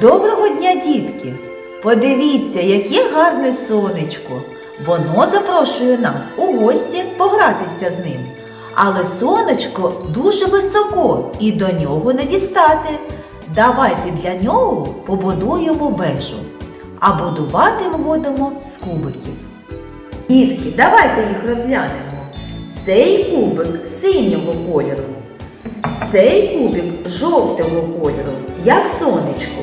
Доброго дня, дітки! Подивіться, яке гарне сонечко. Воно запрошує нас у гості погратися з ним. Але сонечко дуже високо і до нього не дістати. Давайте для нього побудуємо вежу. А будувати ми будемо з кубиків. Дітки, давайте їх розглянемо. Цей кубик синього кольору. Цей кубик жовтого кольору, як сонечко.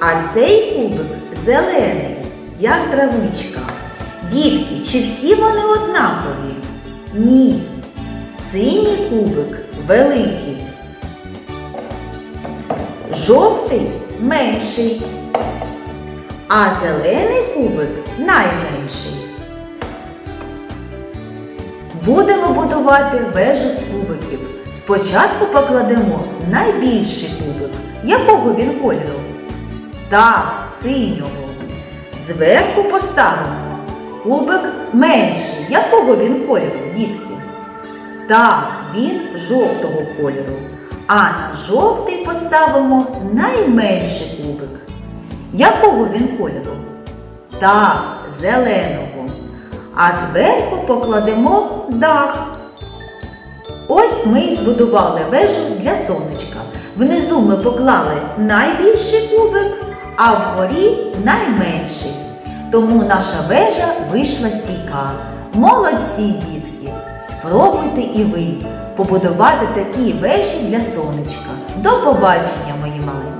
А цей кубик зелений, як травичка. Дітки, чи всі вони однакові? Ні. Синій кубик великий. Жовтий менший. А зелений кубик найменший. Будемо будувати вежу з кубиків. Спочатку покладемо найбільший кубик. Якого він кольору? Так, синього. Зверху поставимо кубик менший. Якого він кольору, дітки? Так, він жовтого кольору. А на жовтий поставимо найменший кубик. Якого він кольору? Так, зеленого. А зверху покладемо дах. Ось ми і збудували вежу для сонечка. Внизу ми поклали найбільший кубик, а вгорі найменший. Тому наша вежа вийшла стійка. Молодці, дітки! Спробуйте і ви побудувати такі вежі для сонечка. До побачення, мої маленькі!